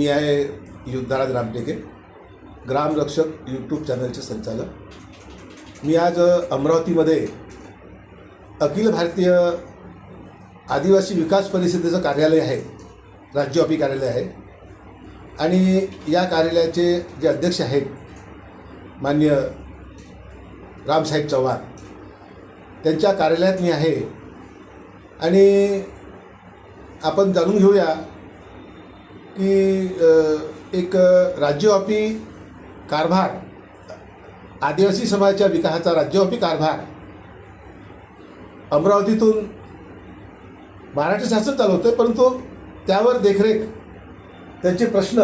मी आहे युद्धराज रामटेके ग्रामरक्षक यूट्यूब चॅनलचे संचालक. मी आज अमरावतीमध्ये अखिल भारतीय आदिवासी विकास परिषदेचं कार्यालय आहे राज्यव्यापी कार्यालय आहे. आणि या कार्यालयाचे जे अध्यक्ष आहेत मान्य रामसाहेब चव्हाण त्यांच्या कार्यालयात मी आहे. आणि आपण जाणून घेऊया की एक राज्यव्यापी कारभार आदिवासी समाजाच्या विकासाचा राज्यव्यापी कारभार अमरावतीतून महाराष्ट्र शासन चालवतं परंतु त्यावर देखरेख त्यांचे प्रश्न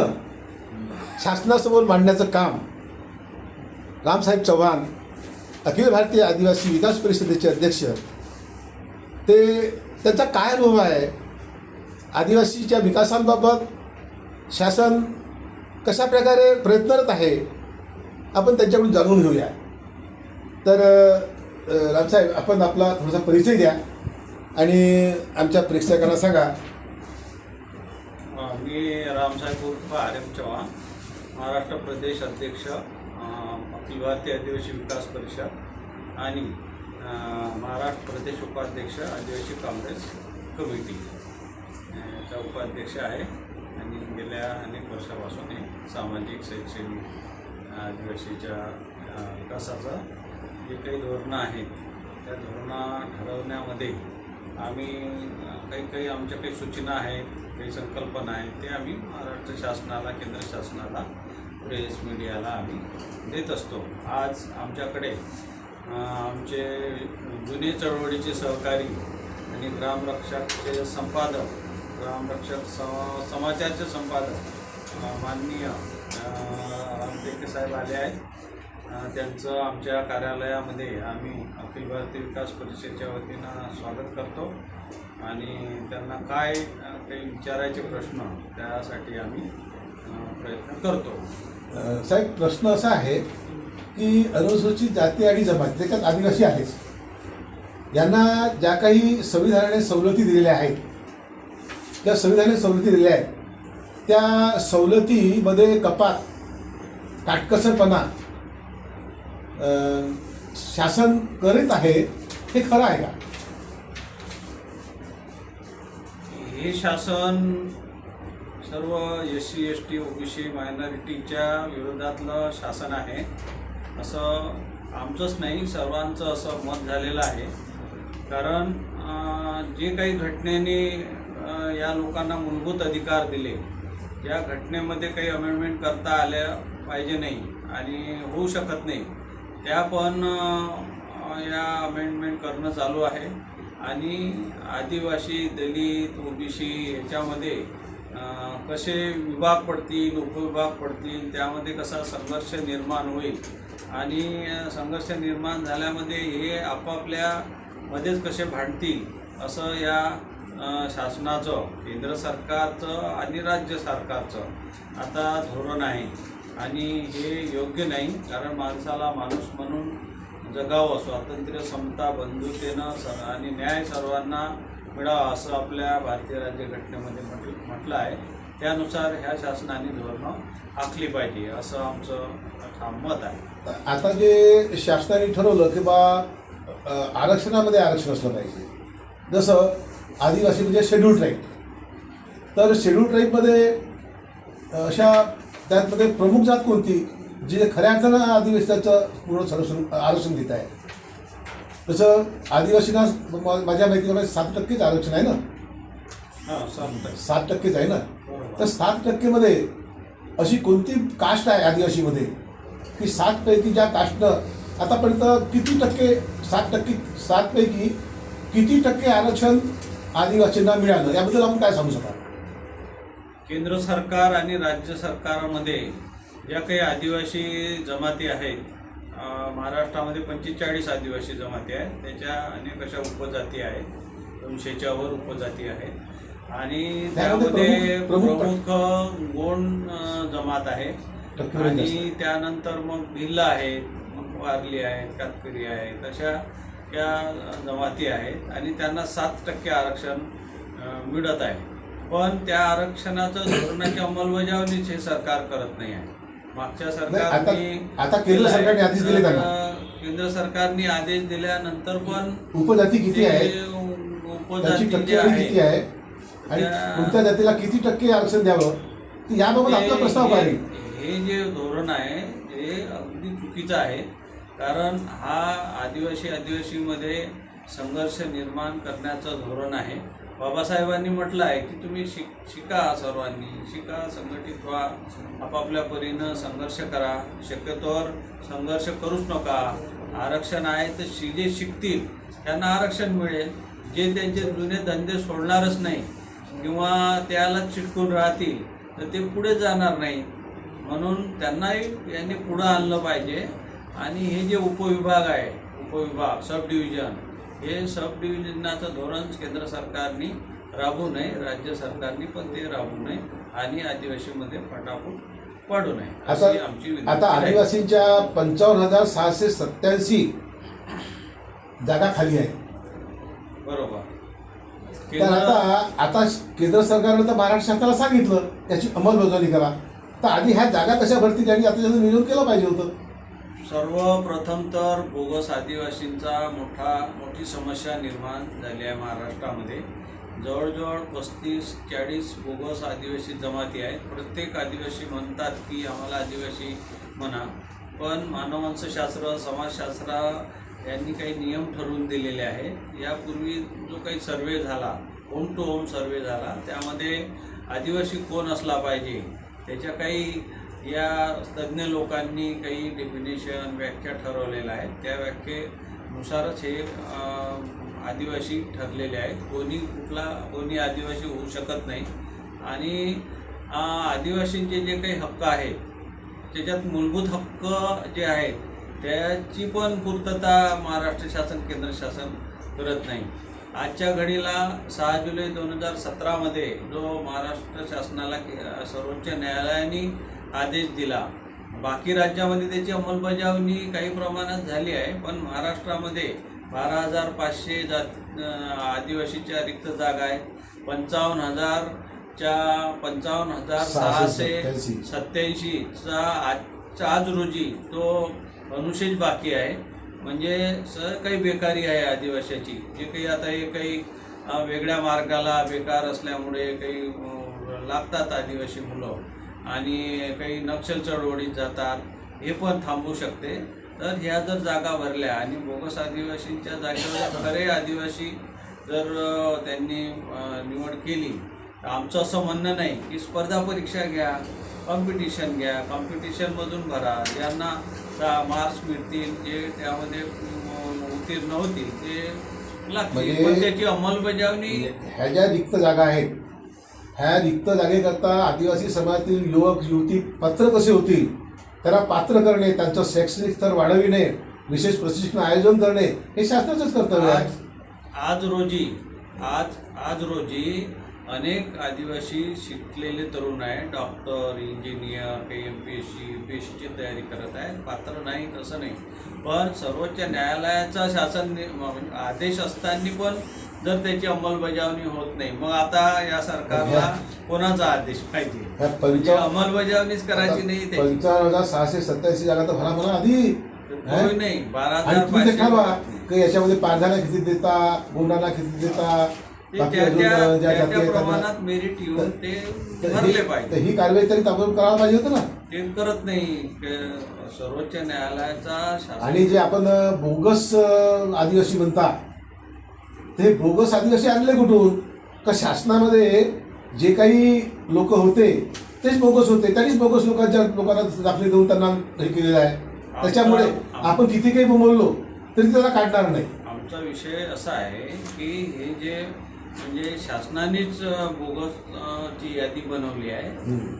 शासनासमोर मांडण्याचं काम रामसाहेब चव्हाण अखिल भारतीय आदिवासी विकास परिषदेचे अध्यक्ष ते त्यांचा काय अनुभव आहे? आदिवासीच्या विकासांबाबत शासन कशा प्रकारे प्रयत्नरत आहे आपण त्यांच्याकडून जाणून घेऊया. तर रामसाहेब आपण आपला थोडासा परिचय द्या आणि आमच्या प्रेक्षकांना सांगा. मी रामसाहेब उर्फ आर एम चव्हाण महाराष्ट्र प्रदेश अध्यक्ष अखिल भारतीय आदिवासी विकास परिषद आणि महाराष्ट्र प्रदेश उपाध्यक्ष आदिवासी काँग्रेस कमिटी. चा उपाध्यक्ष आहे. आणि गेल्या अनेक वर्षापासून हे सामाजिक शैक्षणिक आदिवासीच्या विकासाचं जे काही धोरणं आहेत. त्या धोरणं ठरवण्यामध्ये आम्ही काही काही आमच्या काही सूचना आहेत काही संकल्पना आहेत ते आम्ही महाराष्ट्र शासनाला केंद्र शासनाला प्रेस मीडियाला आम्ही देत असतो. आज आमच्याकडे आमचे जुने चळवळीचे सहकारी आणि ग्रामरक्षकचे संपादक ग्रामरक्षक स समाचारचे संपादक माननीय अ, रामटेके साहेब आले आहेत. त्यांचं आमच्या कार्यालयामध्ये आम्ही अखिल भारतीय विकास परिषदेच्या वतीनं स्वागत करतो. आणि त्यांना काय काही विचारायचे प्रश्न त्यासाठी आम्ही प्रयत्न करतो. साहेब प्रश्न असा आहे की अनुसूचित जाती आणि जमाती त्याच्यात आदिवासी आहेच. यांना ज्या काही संविधानाने सवलती दिलेल्या आहेत ज्या संविधानाने सवलती दिल्या आहेत. त्या सवलतीमध्ये कपात काटकसरपणा शासन करीत आहे हे खरं आहे का? हे शासन सर्व S C S T OBC मायनॉरिटीच्या विरोधातलं शासन आहे. असं आमचंच नाही सर्वांचं असं मत झालेलं आहे. कारण जे काही घटनेने या लोकांना मूलभूत अधिकार दिले. या घटनेमध्ये काही अमेंडमेंट करता आल्या पाहिजे नाही आणि होऊ शकत नाही. त्या पण या अमेंडमेंट करणं चालू आहे. आणि आदिवासी दलित ओबीसी याच्यामध्ये कसे विभाग पडतील उपविभाग पडतील त्यामध्ये कसा संघर्ष निर्माण होईल? आणि संघर्ष निर्माण झाल्यामध्ये हे आपापल्यामध्येच कसे भांडतील? असं या शासनाचं केंद्र सरकारचं आणि राज्य सरकारचं आता धोरण आहे. आणि हे योग्य नाही कारण माणसाला माणूस म्हणून जगावं स्वातंत्र्य समता बंधुतेनं स आणि न्याय सर्वांना मिळावा असं आपल्या भारतीय राज्यघटनेमध्ये म्हटलं म्हटलं आहे. त्यानुसार ह्या शासनाने धोरणं आखली पाहिजे असं आमचं ठाम मत आहे. आता जे शासनाने ठरवलं की बा आरक्षणामध्ये आरक्षण असलं पाहिजे. जसं आदिवासी म्हणजे शेड्यूल ट्राईब. तर शेड्यूल ट्राईबमध्ये अशा त्यामध्ये प्रमुख जात कोणती? जे खऱ्या अर्थानं आदिवासीचं पूर्ण संरक्षण आरक्षण देत आहे. तसं आदिवासींना माझ्या माहितीप्रमाणे सात टक्केच आरक्षण आहे ना? हां सात टक्केच आहे ना. तर सात टक्केमध्ये अशी कोणती कास्ट आहे आदिवासीमध्ये? की सातपैकी ज्या कास्टनं आतापर्यंत किती टक्के सात टक्के सातपैकी किती टक्के आरक्षण आदिवासींना मिळालं याबद्दल आपण काय सांगू शकाल केंद्र सरकार आणि राज्य सरकारामध्ये ज्या काही आदिवासी जमाती आहेत महाराष्ट्रामध्ये पंचेचाळीस आदिवासी जमाती आहेत त्याच्या अनेक अशा उपजाती आहेत दोनशेच्या वर उपजाती आहेत. आणि त्यामध्ये प्रमुख- गोंड जमात आहे. आणि त्यानंतर मग भिल्ल आहेत मग वारली आहेत कातकरी आहेत अशा या जमाती आहेत आणि त्यांना सात टक्के आरक्षण मिळत आहे. पण त्या आरक्षणाचं धोरणाची अंमलबजावणीच हे सरकार करत नाही आहे. मागच्या सरकारने आता केंद्र सरकारने आदेश दिले तर, त्यांना. केंद्र सरकारने आदेश दिल्यानंतर पण उपजाती किती आहे उपजाती किती आहे? आणि त्या- कोणत्या जातीला किती टक्के आरक्षण द्यावं? याबाबत आपला हे- प्रस्ताव आहे? हे जे धोरण आहे ते अगदी चुकीचं आहे. कारण हा आदिवासी आदिवासीमध्ये संघर्ष निर्माण करण्याचं धोरण आहे. बाबासाहेबांनी म्हटलं आहे की तुम्ही शिक शिका सर्वांनी शिका संघटित व्हा आपापल्या परीनं संघर्ष करा. शक्यतोवर संघर्ष करूच नका. आरक्षण आहे तर शि- जे शिकतील त्यांना आरक्षण मिळेल. जे त्यांचे जुने धंदे सोडणारच नाही किंवा त्यालाच चिटकून राहतील तर ते पुढे जाणार नाही म्हणून त्यांनाही यांनी पुढं आणलं पाहिजे. आणि हे जे उपविभाग आहे उपविभाग सब डिव्हिजन हे सब डिव्हिजनाचं धोरण केंद्र सरकारने राबवू नये राज्य सरकारने पण ते राबवू नये आणि आदिवासीमध्ये फटाफट पाडू नये आता आमची आता आहे. आदिवासींच्या पंचावन्न हजार सहाशे सत्याऐंशी जागा खाली आहेत. बरोबर. तर आता आता केंद्र सरकारनं तर महाराष्ट्र शासनाला सांगितलं त्याची अंमलबजावणी करा. तर आधी ह्या जागा कशा भरतील त्यांनी आता त्याचं नियोजन केलं पाहिजे होतं. सर्वप्रथम तर बोगस आदिवासींचा मोठा मोठी समस्या निर्माण झाली आहे महाराष्ट्रामध्ये. जवळजवळ पस्तीस चाळीस बोगस आदिवासी जमाती आहेत. प्रत्येक आदिवासी म्हणतात की आम्हाला आदिवासी म्हणा. पण मानववंशशास्त्र समाजशास्त्र यांनी काही नियम ठरवून दिलेले आहेत. यापूर्वी जो काही सर्वे झाला होम टू होम सर्वे झाला त्यामध्ये आदिवासी कोण असला पाहिजे त्याच्या काही या तज्ज्ञ लोकांनी काही डेफिनेशन व्याख्या ठरवलेल्या आहेत. त्या व्याख्येनुसारच हे आदिवासी ठरलेले आहेत. कोणी कुठला कोणी आदिवासी होऊ शकत नाही. आणि आदिवासींचे जे काही हक्क आहेत त्याच्यात मूलभूत हक्क जे आहेत त्याची पण पूर्तता महाराष्ट्र शासन केंद्र शासन करत नाही. आजच्या घडीला सहा जुलै दोन हजार सतरामध्ये जो महाराष्ट्र शासनाला सर्वोच्च न्यायालयाने आदेश दिला. बाकी राज्यामध्ये त्याची अंमलबजावणी काही प्रमाणात झाली आहे पण महाराष्ट्रामध्ये बारा हजार पाचशे जात आदिवासीच्या रिक्त जागा आहेत. पंचावन्न हजारच्या पंचावन्न हजार सहाशे सहाशे सत्याऐंशीचा आजच्या आज रोजी तो अनुशेष बाकी आहे. म्हणजे सर काही बेकारी आहे आदिवासीची. जे काही आता हे काही वेगळ्या मार्गाला बेकार असल्यामुळे काही लागतात आदिवासी मुलं. आणि काही नक्षल चळवळीत जातात हे पण थांबू शकते. तर ह्या जर जागा भरल्या आणि बोगस आदिवासींच्या जागेवर खरे आदिवासी जर त्यांनी निवड केली तर आमचं असं म्हणणं नाही की स्पर्धा परीक्षा घ्या कॉम्पिटिशन घ्या कॉम्पिटिशनमधून भरा. ज्यांना मार्क्स मिळतील जे त्यामध्ये उत्तीर्ण होतील ते लागतील. म्हणजे- पण त्याची अंमलबजावणी ह्या ज्या रिक्त जागा आहेत ह्या रिक्त जागेकरता आदिवासी समाजातील युवक युवती पात्र कसे होतील? त्याला पात्र करणे त्यांचं शैक्षणिक स्तर वाढविणे विशेष प्रशिक्षण आयोजन करणे हे शासनाचंच कर्तव्य आज आहे. आज रोजी आज आज रोजी अनेक आदिवासी शिकलेले तरुण आहे डॉक्टर इंजिनियर काही M P S C U P S सीची तयारी करत आहेत. पात्र नाही तसं नाही. पण सर्वोच्च न्यायालयाचा शासन आदेश असताना पण जर त्याची अंमलबजावणी होत नाही मग आता या सरकारला कोणाचा आदेश पाहिजे? म्हणजे अंमलबजावणीच करायची नाही त्याची. पंचावन्न हजार सहाशे सत्याऐंशी जागा तर भरा म्हणा आधी. होय नाही बारा आणि हजार तुम्ही ते ठरवा पाचशे की याच्यामध्ये पांढऱ्याला किती देता गोंडाला किती देता ते बाकी त्या अजून त्या ज्या त्या जाती त्या आहेत त्यांना प्रमाणात मेरिट येऊन ते तर भरले ही- तर पाहिजे ही कारवाई तरी ताबडतोब करायला पाहिजे होतं ना. ते करत नाही. सर्वोच्च न्यायालयाचा शासन आणि जे आपण अ, बोगस अ, आदिवासी म्हणता ते बोगस आदिवासी आणले कुठून? का शासनामध्ये जे काही लोक होते तेच बोगस होते. त्यांनीच बोगस लोकांच्या लोकांना दाखले देऊन त्यांना हे केलेलं आहे. त्याच्यामुळे आपण किती काही बोललो तरी त्याला काढणार नाही. आमचा विषय असा आहे की हे जे म्हणजे शासनानेच बोगस ची यादी बनवली आहे.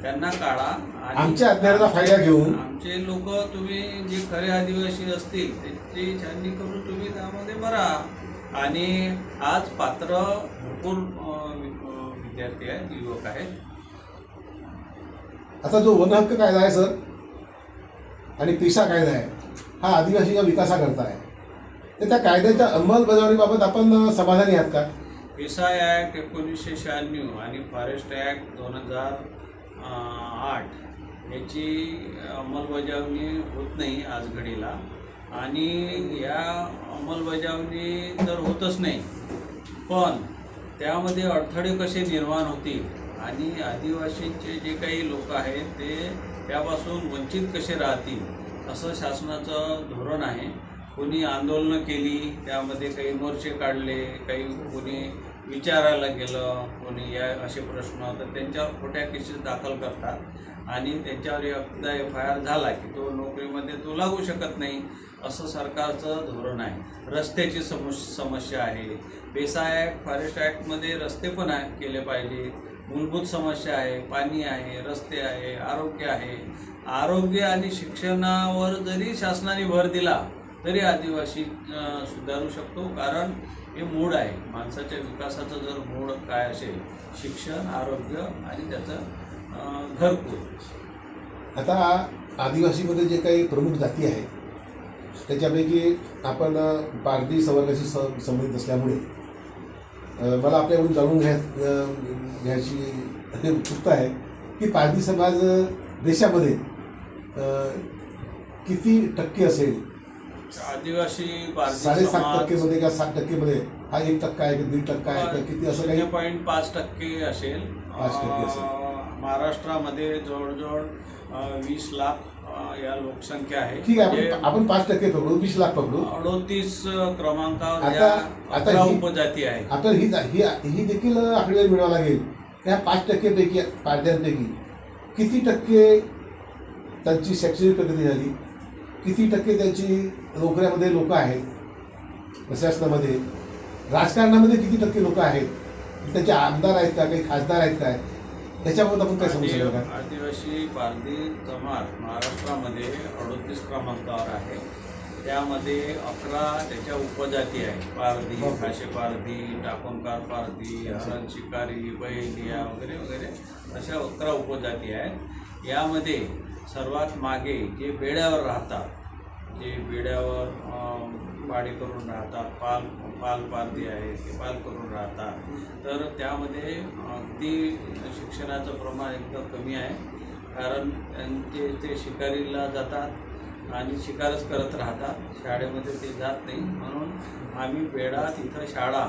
त्यांना काढा आमच्या अज्ञानाचा फायदा घेऊन. आमचे लोक तुम्ही जे खरे आदिवासी असतील त्याची छाननी करून तुम्ही त्यामध्ये भरा आणि आज पात्र भरपूर विद्यार्थी आहेत युवक आहेत. आता जो वन हक्क कायदा आहे सर आणि पेशा कायदा आहे हा आदिवासीच्या विकासाकरता आहे. तर त्या कायद्याच्या अंमलबजावणीबाबत आपण समाधानी आहात का? पेसा ॲक्ट एकोणीसशे शहाण्णव आणि फॉरेस्ट ॲक्ट दोन हजार आठ याची अंमलबजावणी होत नाही आज घडीला. आणि या अंमलबजावणी तर होतच नाही. पण त्यामध्ये अडथळे कसे निर्माण होतील आणि आदिवासींचे जे काही लोक आहेत ते त्यापासून वंचित कसे राहतील असं शासनाचं धोरण आहे. कोणी आंदोलनं केली त्यामध्ये काही मोर्चे काढले काही कोणी विचारायला गेलं कोणी या असे प्रश्न तर त्यांच्यावर खोट्या केसेस दाखल करतात. आणि त्यांच्यावर एकदा एफ आय आर झाला की तो नोकरीमध्ये तो लागू शकत नाही. असं सरकारचं धोरण आहे. रस्त्याची समस समस्या आहे. पेसा ॲक्ट फॉरेस्ट ॲक्टमध्ये रस्ते पण आहे केले पाहिजे. मूलभूत समस्या आहे पाणी आहे रस्ते आहे आरोग्य आहे. आरोग्य आणि शिक्षणावर जरी शासनाने भर दिला तरी आदिवासी सुधारू शकतो. कारण हे मूळ आहे. माणसाच्या विकासाचं जर मूळ काय असेल शिक्षण आरोग्य आणि त्याचं घरकुल. आता आदिवासीमध्ये जे काही प्रमुख जाती आहेत त्याच्यापैकी आपण पारधी संवर्गाशी स संबंधित असल्यामुळे मला आपल्याकडून जाणून घ्या घ्यायची उत्सुकता आहे की पारधी समाज देशामध्ये किती टक्के असेल? आदिवासी साडेसात टक्केमध्ये का सात टक्केमध्ये? हा एक टक्का आहे की दीड टक्का आहे का किती असं काही? पॉईंट पाच टक्के असेल. पाच टक्के असेल. महाराष्ट्रामध्ये जवळजवळ वीस लाख या लोकसंख्या आहे. ठीक आहे म्हणजे आपण आपण पाच टक्के पकडू वीस लाख पकडू. अडोतीस क्रमांकावर आता- या आता अकरा ही- उपजाती आहेत आपल्याला ही ही ही देखील आकडेवारी मिळवावं लागेल. त्या पाच टक्केपैकी पाड्यांपैकी किती टक्के त्यांची शैक्षणिक प्रगती झाली? किती टक्के त्यांची नोकऱ्यामध्ये लोक आहेत? प्रशासनामध्ये? राजकारणामध्ये किती टक्के लोक आहेत? त्यांचे आमदार आहेत का? काही खासदार आहेत काय? त्याच्याबाबत आपण काय सांगू का आदि- आदिवासी पारधी जमात महाराष्ट्रामध्ये अडोतीस क्रमांकावर आहे. त्यामध्ये अकरा त्याच्या उपजाती आहेत पारधी हो. खाशे पारधी टाकोणकार पारधी हरण शिकारी बैलिया वगैरे वगैरे अशा अकरा उपजाती आहेत. यामध्ये सर्वात मागे जे बेड्यावर राहतात जे वेड्यावर पाणी करून राहतात पाल पाल पारधी आहे ते पाल करून राहतात. तर त्यामध्ये अगदी शिक्षणाचं प्रमाण एकदम कमी आहे. कारण त्यांचे ते शिकारीला जातात आणि शिकारच करत राहतात. शाळेमध्ये ते जात नाही. म्हणून आम्ही वेडा इथं शाळा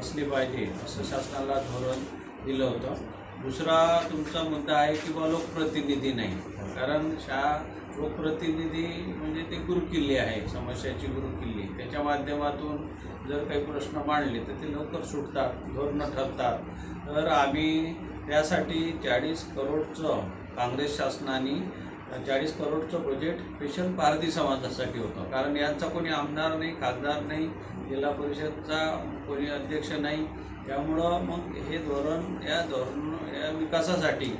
असली पाहिजे असं शासनाला धोरण दिलं होतं. दुसरा तुमचा मुद्दा आहे की बा लोकप्रतिनिधी नाही. कारण शा लोकप्रतिनिधी म्हणजे ते गुरुकिल्ली आहे समस्याची गुरुकिल्ली. त्याच्या माध्यमातून जर काही प्रश्न मांडले तर ते लवकर सुटतात धोरणं ठरतात. तर आम्ही त्यासाठी चाळीस करोडचं काँग्रेस शासनाने चाळीस करोडचं बजेट स्पेशल पारधी समाजासाठी होतं. कारण यांचा कोणी आमदार नाही खासदार नाही जिल्हा परिषदचा कोणी अध्यक्ष नाही. त्यामुळं मग हे धोरण या धोरण या विकासासाठी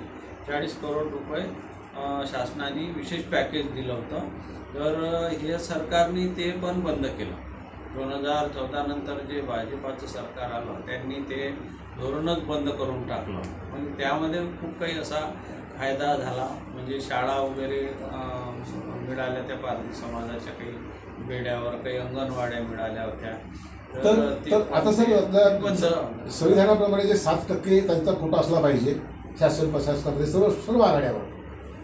चाळीस करोड रुपये शासनाने विशेष पॅकेज दिलं होतं. तर हे सरकारने ते पण बंद केलं. दोन हजार चौदा नंतर जे भाजपाचं सरकार आलं त्यांनी ते धोरणच बंद करून टाकलं. पण त्यामध्ये खूप काही असा फायदा झाला. म्हणजे शाळा वगैरे मिळाल्या त्या पारधी समाजाच्या काही बेड्यावर काही अंगणवाड्या मिळाल्या होत्या. तर आता सर संविधानाप्रमाणे जे सात टक्के त्यांचा कोटा असला पाहिजे शासन प्रशासनामध्ये सर्व सर्व आघाड्यावर.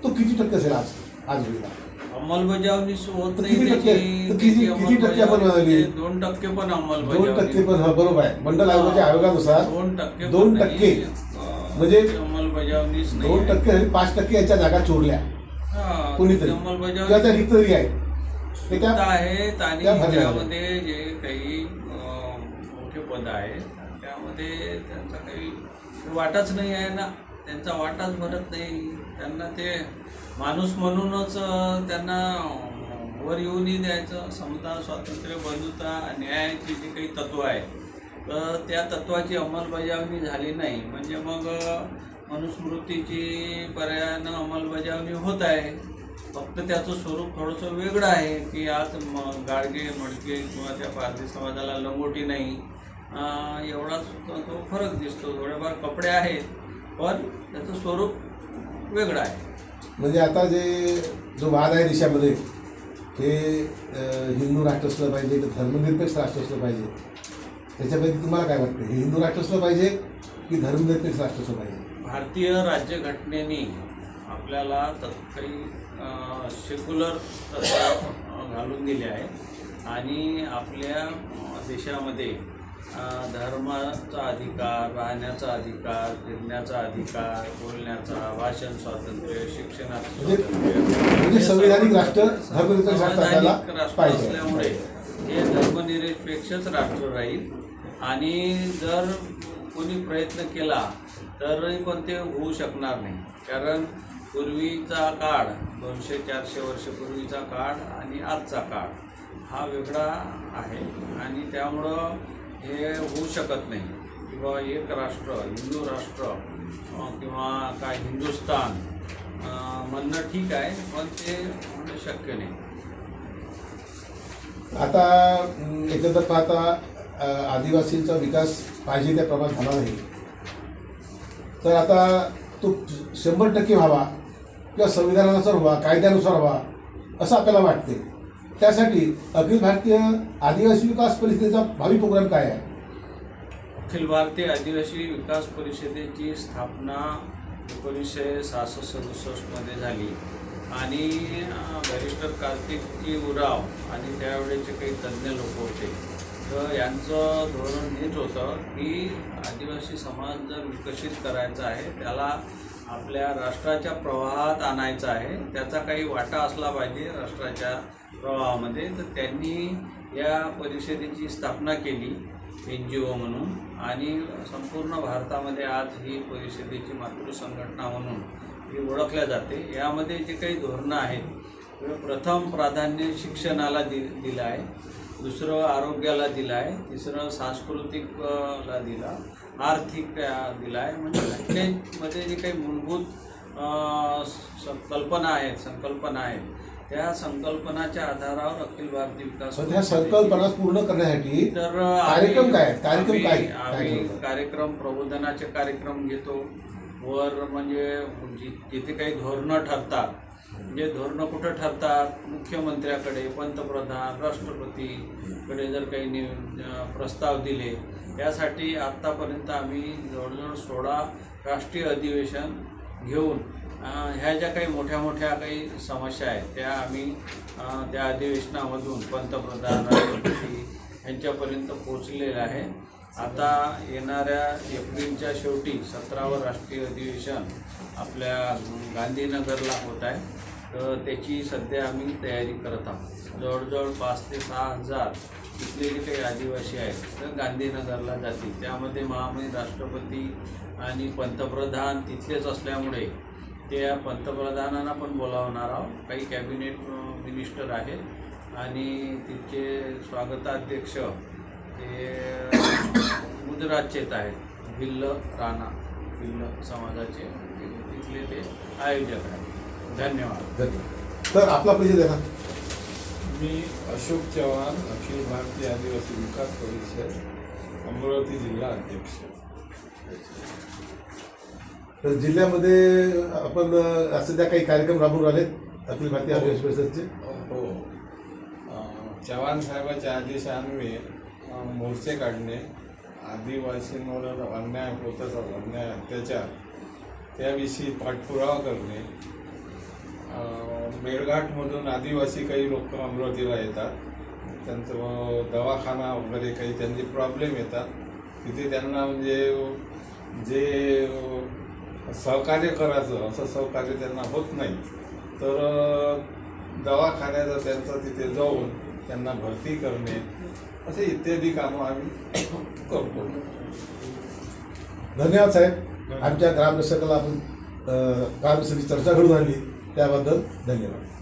तो किती टक्के असेल आज? आज वेळेला अंमलबजावणी होत नाही किती टक्के- त्याची तर किती- त्याची किती टक्के आपण अंमलबजावणी बनवली? दोन टक्के पण दोन अंमलबजावणी टक्के पण हा बरोबर आहे. मंडल आयोगाच्या आयोगानुसार दोन टक्के दोन पण. टक्के म्हणजे ती अंमलबजावणीच नाही दोन. टक्के आणि पाच टक्के याच्या जागा चोरल्या. हा, कोणीतरी. अंमलबजावणी रिक्त आहेत त्या आहेत आणि त्या भरल्या त्यामध्ये जे काही अं, मोठे पद आहेत त्यामध्ये त्यांचा काही वाटाच नाही आहे ना. त्यांचा वाटाच भरत नाही. त्यांना ते माणूस म्हणूनच त्यांना वर येऊनही द्यायचं. समता स्वातंत्र्य बंधुता न्यायाची जी काही तत्व आहे तर त्या तत्वाची अंमलबजावणी झाली नाही. म्हणजे मग मनुस्मृतीची पर्यायानं अंमलबजावणी होत आहे. फक्त त्याचं स्वरूप थोडंसं वेगळं आहे की आज म गाडगे मडके किंवा त्या पारधी समाजाला लंगोटी नाही. एवढाच तो फरक दिसतो. थोडेफार कपडे आहेत पण त्याचं स्वरूप वेगळं आहे. म्हणजे आता जे जो वाद आहे देशामध्ये ते अं, हिंदू राष्ट्र असलं पाहिजे की धर्मनिरपेक्ष राष्ट्र असलं पाहिजे. त्याच्यापैकी तुम्हाला काय वाटतं? हे हिंदू राष्ट्र असलं पाहिजे की धर्मनिरपेक्ष राष्ट्र असलं पाहिजे? भारतीय राज्यघटनेने आपल्याला काही सेक्युलर घालून दिले आहे आणि आपल्या देशामध्ये धर्माचा अधिकार राहण्याचा अधिकार फिरण्याचा अधिकार बोलण्याचा भाषण स्वातंत्र्य शिक्षणाचं म्हणजे- म्हणजे संविधानिक राष्ट्र राष्ट्र. असल्यामुळे हे धर्मनिरपेक्षच राष्ट्र राहील. आणि जर कोणी प्रयत्न केला तरही पण ते होऊ शकणार नाही. कारण पूर्वीचा काळ दोनशे चारशे वर्षपूर्वीचा काळ आणि आजचा काळ हा वेगळा आहे. आणि त्यामुळं हे होऊ शकत नाही. किंवा एक राष्ट्र हिंदू राष्ट्र किंवा काय हिंदुस्तान म्हणणं ठीक आहे पण ते होणं शक्य नाही. आता एकंदर पाहता आदिवासींचा विकास पाहिजे त्या प्रमाणात झाला नाही. तर आता तो शंभर टक्के व्हावा किंवा संविधानानुसार व्हा कायद्यानुसार व्हा असं आपल्याला वाटते त्यासाठी अखिल भारतीय आदिवासी विकास परिषदेचा भावी प्रोग्राम काय आहे? अखिल भारतीय आदिवासी विकास परिषदेची स्थापना एकोणीसशे सहासष्ट सदुसष्टमध्ये झाली. आणि बॅरिस्टर कार्तिकजी उराव आणि त्यावेळेचे काही तज्ज्ञ लोक होते. तर यांचं धोरण हेच होतं की आदिवासी समाज जर विकसित करायचा आहे त्याला आपल्या राष्ट्राच्या प्रवाहात आणायचा आहे. त्याचा काही वाटा असला पाहिजे राष्ट्राच्या प्रवाहामध्ये. तर त्यांनी या परिषदेची स्थापना केली एन जी ओ म्हणून. आणि संपूर्ण भारतामध्ये आज ही परिषदेची मातृ संघटना म्हणून ही ओळखल्या जाते. यामध्ये जे काही धोरणं आहेत प्रथम प्राधान्य शिक्षणाला दि दिलं आहे. दुसरं आरोग्याला दिलं आहे तिसरं सांस्कृतिक अ, ला दिला आर्थिक दिला आहे म्हणजे घटनेमध्ये जे काही मूलभूत अ, स- कल्पना आहेत संकल्पना आहेत त्या संकल्पनाच्या आधारावर अखिल भारतीय विकास संकल्पना पूर्ण करण्यासाठी तर कार्यक्रम काय? कार्यक्रम आम्ही- काय- आम्ही? कार्यक्रम प्रबोधनाचे कार्यक्रम घेतो वर म्हणजे जिथे काही धोरणं ठरतात म्हणजे धोरणं कुठं ठरतात? मुख्यमंत्र्याकडे पंतप्रधान राष्ट्रपतीकडे जर काही नि प्रस्ताव दिले त्यासाठी आत्तापर्यंत आम्ही जवळजवळ सोळा राष्ट्रीय अधिवेशन घेऊन ह्या ज्या काही मोठ्या मोठ्या काही समस्या आहेत त्या आम्ही त्या अधिवेशनामधून पंतप्रधान राष्ट्रपती यांच्यापर्यंत पोचलेलं आहे. आता येणाऱ्या एप्रिलच्या शेवटी सतरावं राष्ट्रीय अधिवेशन आपल्या गांधीनगरला होत आहे. तर त्याची सध्या आम्ही तयारी करत आहोत. जवळजवळ पाच ते सहा हजार तिथले जे काही आदिवासी आहेत. तर गांधीनगरला जातील. त्यामध्ये महामहिम राष्ट्रपती आणि पंतप्रधान तिथलेच असल्यामुळे त्या पंतप्रधानांना पण बोलावणार आहोत. काही कॅबिनेट मिनिस्टर आहेत आणि तिथचे स्वागताध्यक्ष ते गुजरातचेच आहेत. भिल्ल राणा भिल्ल समाजाचे. तिथले ते आयोजक आहेत. धन्यवाद. धन्यवाद. तर आपला परिचय द्या ना. मी अशोक चव्हाण अखिल भारतीय आदिवासी विकास परिषद अमरावती जिल्हा अध्यक्ष. तर जिल्ह्यामध्ये आपण अ, सध्या काही कार्यक्रम राबवून राहिले अखिल भारतीय आदिवासी परिषदचे? हो. चव्हाण साहेबाच्या आदेशान्वये मोर्चे काढणे आदिवासींवर अन्याय होत अन्याय अत्याचार त्याविषयी पाठपुरावा करणे मेळघाटमधून आदिवासी काही लोक अमरावतीला येतात. त्यांचं दवाखाना वगैरे काही त्यांचे प्रॉब्लेम येतात. तिथे त्यांना म्हणजे जे सहकार्य करायचं असं सहकार्य त्यांना होत नाही. तर दवाखान्याचा दवाखान्याचं त्यांचं तिथे जाऊन त्यांना भरती करणे असे इत्यादी कामं आम्ही करतो. धन्यवाद साहेब. आमच्या ग्रामरक्षकाला आपण अ, चर्चा घडून आणली. त्याबद्दल धन्यवाद.